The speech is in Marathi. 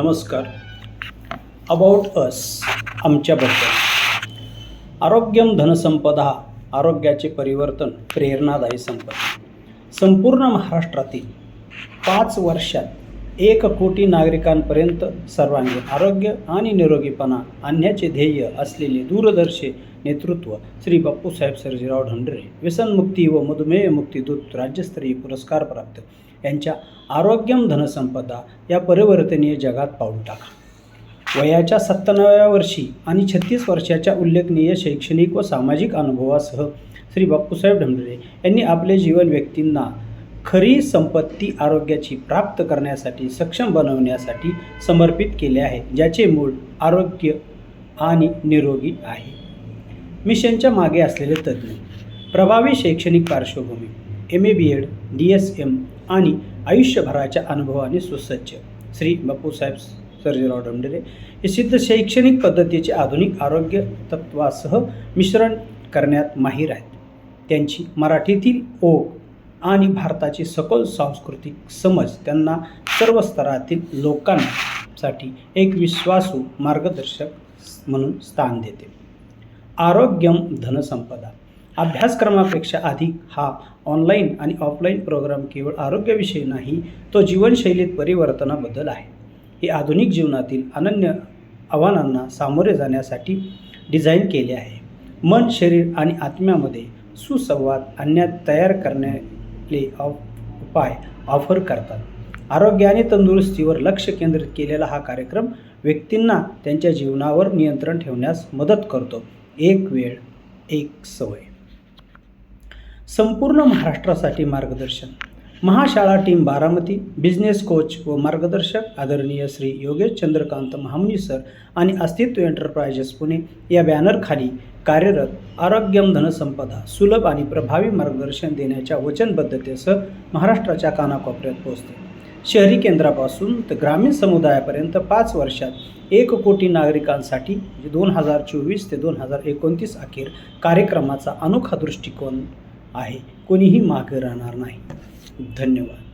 नमस्कार. अबाउट अस आमच्याबद्दल. आरोग्यम धनसंपदा आरोग्याचे परिवर्तन प्रेरणादायी संपदा. संपूर्ण महाराष्ट्रातील पाच वर्षात एक कोटी नागरिकांपर्यंत सर्वांगीण आरोग्य आणि निरोगीपणा आणण्याचे ध्येय असलेले दूरदर्शी नेतृत्व श्री बाप्पूसाहेब सर्जीराव ढंढरे व्यसनमुक्ती व मधुमेह मुक्तीदूत राज्यस्तरीय पुरस्कार प्राप्त. यांच्या आरोग्यम धनसंपदा या परिवर्तनीय जगात पाऊल टाका. वयाच्या सत्त्याण्णव्या वर्षी आणि छत्तीस वर्षाच्या उल्लेखनीय शैक्षणिक व सामाजिक अनुभवासह श्री बाप्पूसाहेब ढंढरे यांनी आपले जीवन व्यक्तींना खरी संपत्ती आरोग्याची प्राप्त करण्यासाठी सक्षम बनवण्यासाठी समर्पित केले आहे ज्याचे मूळ आरोग्य आणि निरोगी आहे. मिशनच्या मागे असलेले तज्ज्ञ प्रभावी शैक्षणिक पार्श्वभूमी M A B Ed D S M आणि आयुष्यभराच्या अनुभवाने सुसज्ज. श्री बापूसाहेब सर्जेराव डोंडरे हे सिद्ध शैक्षणिक पद्धतीचे आधुनिक आरोग्य तत्वासह मिश्रण करण्यात माहीर आहेत. त्यांची मराठीतील ओघ आणि भारताची सखोल सांस्कृतिक समज त्यांना सर्व स्तरातील लोकांसाठी एक विश्वासू मार्गदर्शक म्हणून स्थान देते. आरोग्यम धनसंपदा. अभ्यासक्रमापेक्षा अधिक हा ऑनलाईन आणि ऑफलाईन प्रोग्राम केवळ आरोग्याविषयी नाही तो जीवनशैलीत परिवर्तनाबद्दल आहे. हे आधुनिक जीवनातील अनन्य आव्हानांना सामोरे जाण्यासाठी डिझाईन केले आहे. मन शरीर आणि आत्म्यामध्ये सुसंवाद आणण्यात तयार करण्या प्ले ऑफ- उपाय ऑफर करतात. आरोग्य आणि तंदुरुस्तीवर लक्ष केंद्रित केलेला हा कार्यक्रम व्यक्तींना त्यांच्या जीवनावर नियंत्रण ठेवण्यास मदत करतो. एक वेळ एक सवय. संपूर्ण महाराष्ट्रासाठी मार्गदर्शन. Mahashala team Baramati business coach व मार्गदर्शक आदरणीय श्री योगेश चंद्रकांत महामुनी सर आणि अस्तित्व एंटरप्राइजेस पुणे या बॅनरखाली कार्यरत आरोग्यम धनसंपदा सुलभ आणि प्रभावी मार्गदर्शन देण्याच्या वचनबद्धतेसह महाराष्ट्राच्या कानाकोपऱ्यात पोहोचते. शहरी केंद्रापासून तर ग्रामीण समुदायापर्यंत पाच वर्षात एक कोटी नागरिकांसाठी दोन हजार चोवीस ते दोन हजार एकोणतीस अखेर कार्यक्रमाचा अनोखा दृष्टिकोन आहे. कोणीही मागे राहणार नाही. धन्यवाद.